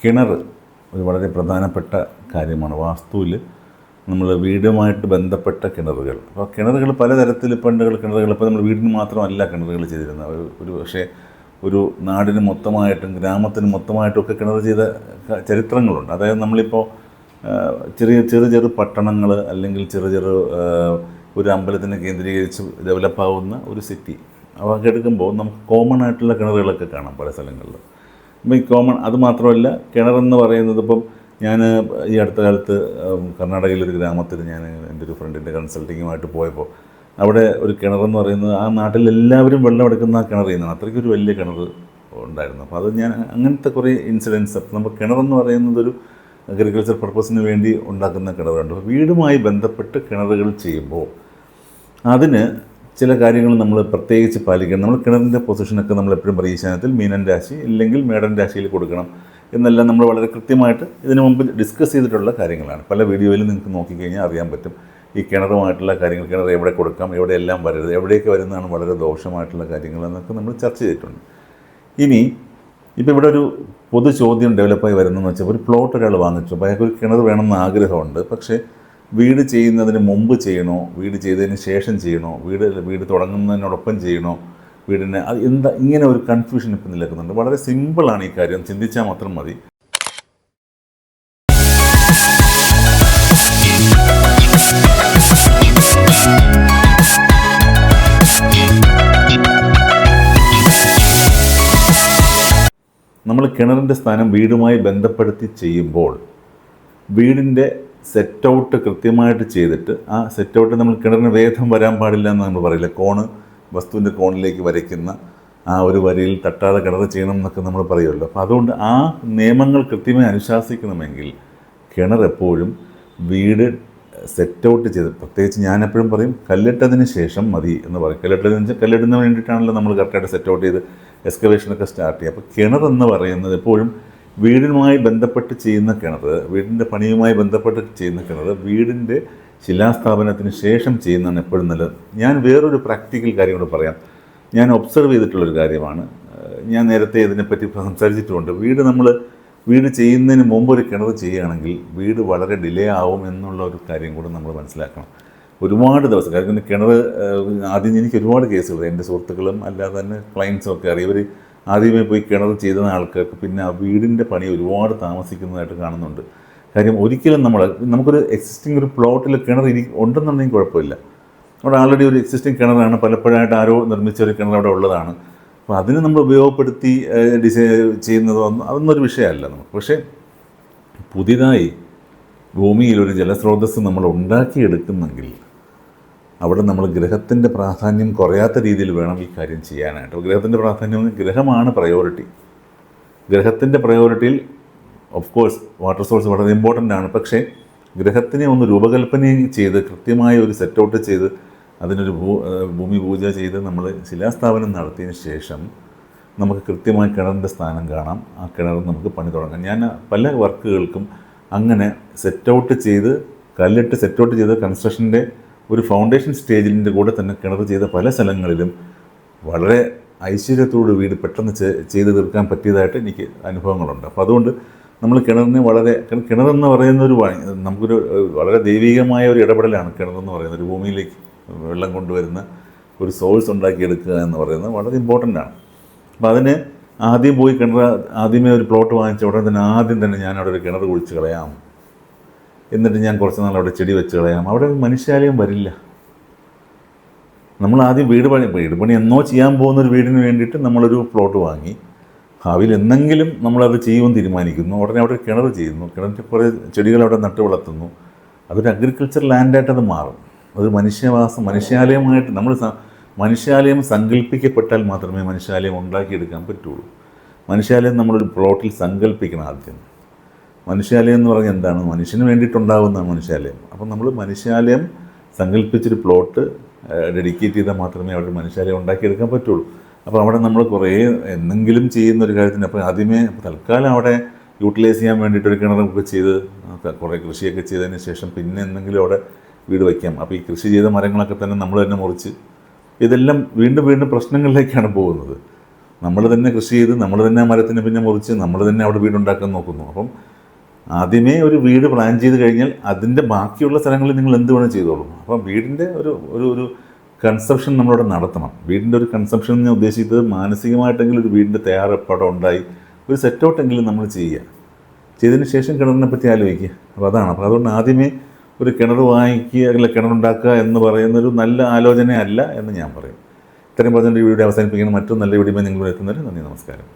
കിണർ ഒരു വളരെ പ്രധാനപ്പെട്ട കാര്യമാണ്. വാസ്തുവിൽ നമ്മൾ വീടുമായിട്ട് ബന്ധപ്പെട്ട കിണറുകൾ. അപ്പോൾ കിണറുകൾ പലതരത്തിൽ പണ്ടുകൾ കിണറുകൾ ഇപ്പോൾ നമ്മൾ വീടിന് മാത്രമല്ല കിണറുകൾ ചെയ്തിരുന്നത്. ഒരു പക്ഷേ ഒരു നാടിന് മൊത്തമായിട്ടും ഗ്രാമത്തിന് മൊത്തമായിട്ടും ഒക്കെ കിണർ ചെയ്ത ചരിത്രങ്ങളുണ്ട്. അതായത് നമ്മളിപ്പോൾ ചെറിയ ചെറു ചെറു പട്ടണങ്ങൾ അല്ലെങ്കിൽ ചെറു ചെറു ഒരു അമ്പലത്തിനെ കേന്ദ്രീകരിച്ച് ഡെവലപ്പാവുന്ന ഒരു സിറ്റി. അവർക്ക് എടുക്കുമ്പോൾ നമുക്ക് കോമൺ ആയിട്ടുള്ള കിണറുകളൊക്കെ കാണാം പല സ്ഥലങ്ങളിലും. കോമൺ അത് മാത്രമല്ല കിണറെന്ന് പറയുന്നത് ഇപ്പം ഞാൻ ഈ അടുത്ത കാലത്ത് കർണാടകയിലൊരു ഗ്രാമത്തിൽ ഞാൻ എന്റെ ഒരു ഫ്രണ്ടിന്റെ കൺസൾട്ടിങ്ങുമായിട്ട് പോയപ്പോൾ അവിടെ ഒരു കിണറെന്ന് പറയുന്നത് ആ നാട്ടിൽ എല്ലാവരും വെള്ളം എടുക്കുന്ന ആ കിണറിൽ നിന്നാണ് അത്രയ്ക്ക് ഒരു വലിയ കിണർ ഉണ്ടായിരുന്നു. അപ്പോൾ അത് ഞാൻ അങ്ങനത്തെ കുറേ ഇൻസിഡൻസ് നമ്മൾ കിണറെന്ന് പറയുന്നത് ഒരു അഗ്രികൾച്ചർ പർപ്പസിന് വേണ്ടി ഉണ്ടാക്കുന്ന കിണറുണ്ട് വീടുമായി ബന്ധപ്പെട്ട് കിണറുകൾ ചെയ്യുമ്പോൾ അതിന് ചില കാര്യങ്ങൾ നമ്മൾ പ്രത്യേകിച്ച് പാലിക്കണം. നമ്മൾ കിണറിന്റെ പൊസിഷനൊക്കെ നമ്മൾ എപ്പോഴും പറയും മീനൻ രാശി ഇല്ലെങ്കിൽ മേടൻ രാശിയിൽ കൊടുക്കണം എന്നെല്ലാം നമ്മൾ വളരെ കൃത്യമായിട്ട് ഇതിനു മുമ്പ് ഡിസ്കസ് ചെയ്തിട്ടുള്ള കാര്യങ്ങളാണ്. പല വീഡിയോയിലും നിങ്ങൾക്ക് നോക്കിക്കഴിഞ്ഞാൽ അറിയാൻ പറ്റും. ഈ കിണറുമായിട്ടുള്ള കാര്യങ്ങൾ കിണർ എവിടെ കൊടുക്കാം എവിടെയെല്ലാം വരരുത് എവിടെയൊക്കെ വരുന്നതാണ് വളരെ ദോഷമായിട്ടുള്ള കാര്യങ്ങൾ എന്നൊക്കെ നമ്മൾ ചർച്ച ചെയ്തിട്ടുണ്ട്. ഇനി ഇപ്പോൾ ഇവിടെ ഒരു പൊതു ചോദ്യം ഡെവലപ്പായി വരുന്നതെന്ന് വെച്ചാൽ ഒരു പ്ലോട്ട് ഒരാൾ വാങ്ങിച്ചു. അപ്പോൾ അയാൾക്ക് ഒരു കിണർ വേണമെന്ന് ആഗ്രഹമുണ്ട്. പക്ഷേ വീട് ചെയ്യുന്നതിന് മുമ്പ് ചെയ്യണോ? വീട് ചെയ്തതിന് ശേഷം ചെയ്യണോ? വീട് വീട് തുടങ്ങുന്നതിനോടൊപ്പം ചെയ്യണോ? വീടിന് അത് എന്താ ഇങ്ങനെ ഒരു കൺഫ്യൂഷൻ ഇപ്പം നിലനിൽക്കുന്നുണ്ട്. വളരെ സിമ്പിളാണ് ഈ കാര്യം. ചിന്തിച്ചാൽ മാത്രം മതി. നമ്മൾ കിണറിന്റെ സ്ഥാനം വീടുമായി ബന്ധപ്പെടുത്തി ചെയ്യുമ്പോൾ വീടിന്റെ സെറ്റ് ഔട്ട് കൃത്യമായിട്ട് ചെയ്തിട്ട് ആ സെറ്റ് ഔട്ട് നമ്മൾ കിണറിന് വേഗം വരാൻ പാടില്ല എന്ന് നമ്മൾ പറയില്ല. കോണ് വസ്തുവിന്റെ കോണിലേക്ക് വരയ്ക്കുന്ന ആ ഒരു വരിയിൽ തട്ടാതെ കിണർ ചെയ്യണം എന്നൊക്കെ നമ്മൾ പറയുമല്ലോ. അപ്പോൾ അതുകൊണ്ട് ആ നിയമങ്ങൾ കൃത്യമായി അനുശാസിക്കണമെങ്കിൽ കിണർ എപ്പോഴും വീട് സെറ്റ് ഔട്ട് ചെയ്ത് പ്രത്യേകിച്ച് ഞാൻ എപ്പോഴും പറയും കല്ലിട്ടതിന് ശേഷം മതി എന്ന് പറയും. കല്ലിട്ടതിന് വെച്ചാൽ കല്ലിടുന്നതിന് വേണ്ടിയിട്ടാണല്ലോ നമ്മൾ കറക്റ്റായിട്ട് സെറ്റ് ഔട്ട് ചെയ്ത് എക്സ്കവേഷനൊക്കെ സ്റ്റാർട്ട് ചെയ്യുക. അപ്പോൾ കിണർ എന്ന് പറയുന്നത് എപ്പോഴും വീടിനുമായി ബന്ധപ്പെട്ട് ചെയ്യുന്ന കിണർ വീടിന്റെ പണിയുമായി ബന്ധപ്പെട്ട് ചെയ്യുന്ന കിണർ വീടിന്റെ ശിലാസ്ഥാപനത്തിന് ശേഷം ചെയ്യുന്നതാണ് എപ്പോഴും നല്ലത്. ഞാൻ വേറൊരു പ്രാക്ടിക്കൽ കാര്യം കൂടെ പറയാം. ഞാൻ ഒബ്സർവ് ചെയ്തിട്ടുള്ളൊരു കാര്യമാണ്. ഞാൻ നേരത്തെ ഇതിനെപ്പറ്റി സംസാരിച്ചിട്ടുമുണ്ട് വീട് നമ്മൾ വീട് ചെയ്യുന്നതിന് മുമ്പ് ഒരു കിണർ ചെയ്യുകയാണെങ്കിൽ വീട് വളരെ ഡിലേ ആവും എന്നുള്ള ഒരു കാര്യം കൂടെ നമ്മൾ മനസ്സിലാക്കണം. ഒരുപാട് ദിവസം കാര്യം കിണർ ആദ്യം എനിക്ക് ഒരുപാട് കേസുകൾ എന്റെ സുഹൃത്തുക്കളും അല്ലാതെ തന്നെ ക്ലയൻസും ഒക്കെ അറിയാം. ഇവർ ആദ്യമേ പോയി കിണർ ചെയ്ത ആൾക്കാർക്ക് പിന്നെ ആ വീടിന്റെ പണി ഒരുപാട് താമസിക്കുന്നതായിട്ട് കാണുന്നുണ്ട്. കാര്യം ഒരിക്കലും നമ്മൾ നമുക്കൊരു എക്സിസ്റ്റിംഗ് ഒരു പ്ലോട്ടിൽ കിണർ ഇരി ഉണ്ടെന്നുണ്ടെങ്കിൽ കുഴപ്പമില്ല. അവിടെ ആൾറെഡി ഒരു എക്സിസ്റ്റിംഗ് കിണറാണ് പലപ്പോഴായിട്ട് ആരോ നിർമ്മിച്ച ഒരു കിണർ അവിടെ ഉള്ളതാണ്. അപ്പോൾ അതിന് നമ്മൾ ഉപയോഗപ്പെടുത്തി ഡിസൈൻ ചെയ്യുന്നതോ അതൊന്നൊരു അതൊന്നും വിഷയമല്ല നമുക്ക്. പക്ഷേ പുതിയതായി ഭൂമിയിൽ ഒരു ജലസ്രോതസ്സ് നമ്മൾ ഉണ്ടാക്കിയെടുക്കുന്നെങ്കിൽ അവിടെ നമ്മൾ ഗ്രഹത്തിന്റെ പ്രാധാന്യം കുറയാത്ത രീതിയിൽ വേണം ഈ കാര്യം ചെയ്യാനായിട്ട്. ഗ്രഹത്തിന്റെ പ്രാധാന്യം ഗ്രഹമാണ് പ്രയോറിറ്റി ഗ്രഹത്തിന്റെ പ്രയോറിറ്റിയിൽ ഓഫ് കോഴ്സ് വാട്ടർ സോഴ്സ് വളരെ ഇമ്പോർട്ടന്റ് ആണ്. പക്ഷേ ഗ്രഹത്തിനെ ഒന്ന് രൂപകൽപ്പന ചെയ്ത് കൃത്യമായ ഒരു സെറ്റ് ഔട്ട് ചെയ്ത് അതിനൊരു ഭൂ ഭൂമി പൂജ ചെയ്ത് നമ്മൾ ശിലാസ്ഥാപനം നടത്തിയതിന് ശേഷം നമുക്ക് കൃത്യമായി കിണറിന്റെ സ്ഥാനം കാണാം. ആ കിണർ നമുക്ക് പണി തുടങ്ങാം. ഞാൻ പല വർക്കുകൾക്കും അങ്ങനെ സെറ്റ് ഔട്ട് ചെയ്ത് കല്ലിട്ട് സെറ്റ് ഔട്ട് ചെയ്ത് കൺസ്ട്രക്ഷന്റെ ഒരു ഫൗണ്ടേഷൻ സ്റ്റേജിന്റെ കൂടെ തന്നെ കിണർ ചെയ്ത പല സ്ഥലങ്ങളിലും വളരെ ഐശ്വര്യത്തോട് വീട് പെട്ടെന്ന് ചെയ്തു തീർക്കാൻ പറ്റിയതായിട്ട് എനിക്ക് അനുഭവങ്ങളുണ്ട്. അപ്പോൾ അതുകൊണ്ട് നമ്മൾ കിണറിനെ വളരെ കിണറെന്ന് പറയുന്ന ഒരു നമുക്കൊരു വളരെ ദൈവികമായ ഒരു ഇടപെടലാണ് കിണറെന്ന് പറയുന്നത്. ഒരു ഭൂമിയിലേക്ക് വെള്ളം കൊണ്ടുവരുന്ന ഒരു സോഴ്സ് ഉണ്ടാക്കിയെടുക്കുക എന്ന് പറയുന്നത് വളരെ ഇമ്പോർട്ടന്റ് ആണ്. അപ്പോൾ അതിന് ആദ്യം പോയി കിണർ ആദ്യമേ ഒരു പ്ലോട്ട് വാങ്ങിച്ച ഉടനെ തന്നെ ആദ്യം തന്നെ ഞാൻ അവിടെ ഒരു കിണർ കുഴിച്ച് കളയാം. എന്നിട്ട് ഞാൻ കുറച്ച് നാൾ അവിടെ ചെടി വെച്ച് കളയാം. അവിടെ മനുഷ്യാലയം വരില്ല. നമ്മൾ ആദ്യം വീട് പണി വീട് പണി എന്നോ ചെയ്യാൻ പോകുന്ന ഒരു വീടിന് വേണ്ടിയിട്ട് നമ്മളൊരു പ്ലോട്ട് വാങ്ങി. ഭാവിയിൽ എന്നെങ്കിലും നമ്മളത് ചെയ്യുമെന്ന് തീരുമാനിക്കുന്നു. ഉടനെ അവിടെ കിണർ ചെയ്യുന്നു. കിണറ്റിൽ കുറേ ചെടികൾ അവിടെ നട്ട് വളർത്തുന്നു. അതൊരു അഗ്രികൾച്ചർ ലാൻഡായിട്ട് അത് മാറും. അത് മനുഷ്യവാസം മനുഷ്യാലയമായിട്ട് നമ്മൾ മനുഷ്യാലയം സങ്കല്പിക്കപ്പെട്ടാൽ മാത്രമേ മനുഷ്യാലയം ഉണ്ടാക്കിയെടുക്കാൻ പറ്റുള്ളൂ. മനുഷ്യാലയം നമ്മളൊരു പ്ലോട്ടിൽ സങ്കല്പിക്കണം ആദ്യം. മനുഷ്യാലയം എന്ന് പറഞ്ഞാൽ എന്താണ്? മനുഷ്യന് വേണ്ടിയിട്ടുണ്ടാകുന്ന മനുഷ്യാലയം. അപ്പം നമ്മൾ മനുഷ്യാലയം സങ്കല്പിച്ചൊരു പ്ലോട്ട് ഡെഡിക്കേറ്റ് ചെയ്താൽ മാത്രമേ അവിടെ മനുഷ്യാലയം ഉണ്ടാക്കിയെടുക്കാൻ പറ്റുള്ളൂ. അപ്പോൾ അവിടെ നമ്മൾ കുറേ എന്തെങ്കിലും ചെയ്യുന്ന ഒരു കാര്യത്തിന് അപ്പോൾ ആദ്യമേ തൽക്കാലം അവിടെ യൂട്ടിലൈസ് ചെയ്യാൻ വേണ്ടിയിട്ട് ഒരു കിണറൊക്കെ ചെയ്ത് കുറേ കൃഷിയൊക്കെ ചെയ്തതിന് ശേഷം പിന്നെ എന്തെങ്കിലും അവിടെ വീട് വയ്ക്കാം. അപ്പോൾ ഈ കൃഷി ചെയ്ത മരങ്ങളൊക്കെ തന്നെ നമ്മൾ തന്നെ മുറിച്ച് ഇതെല്ലാം വീണ്ടും വീണ്ടും പ്രശ്നങ്ങളിലേക്കാണ് പോകുന്നത്. നമ്മൾ തന്നെ കൃഷി ചെയ്ത് നമ്മൾ തന്നെ മരത്തിന് പിന്നെ മുറിച്ച് നമ്മൾ തന്നെ അവിടെ വീടുണ്ടാക്കാൻ നോക്കുന്നു. അപ്പം ആദ്യമേ ഒരു വീട് പ്ലാൻ ചെയ്ത് കഴിഞ്ഞാൽ അതിന്റെ ബാക്കിയുള്ള സ്ഥലങ്ങളിൽ നിങ്ങൾ എന്ത് വേണം ചെയ്തോളൂ. അപ്പം വീടിന്റെ ഒരു ഒരു ഒരു കൺസെപ്ഷൻ നമ്മളവിടെ നടത്തണം. വീടിന്റെ ഒരു കൺസെപ്ഷൻ ഞാൻ ഉദ്ദേശിച്ചത് മാനസികമായിട്ടെങ്കിലും ഒരു വീടിന്റെ തയ്യാറെപ്പാടം ഉണ്ടായി. ഒരു സെറ്റ് ഔട്ടെങ്കിലും നമ്മൾ ചെയ്യുക. ചെയ്തതിന് ശേഷം കിണറിനെ പറ്റി ആലോചിക്കുക. അപ്പോൾ അതാണ്. അപ്പോൾ അതുകൊണ്ട് ആദ്യമേ ഒരു കിണർ വാങ്ങിക്കുക അല്ല കിണറുണ്ടാക്കുക എന്ന് പറയുന്നൊരു നല്ല ആലോചനയല്ല എന്ന് ഞാൻ പറയും. ഇത്രയും പറഞ്ഞുകൊണ്ട് ഈ വീഡിയോ അവസാനിപ്പിക്കുന്ന മറ്റൊരു നല്ല വീഡിയോ നിങ്ങൾ എത്തുന്നവരെ നന്ദി നമസ്കാരം.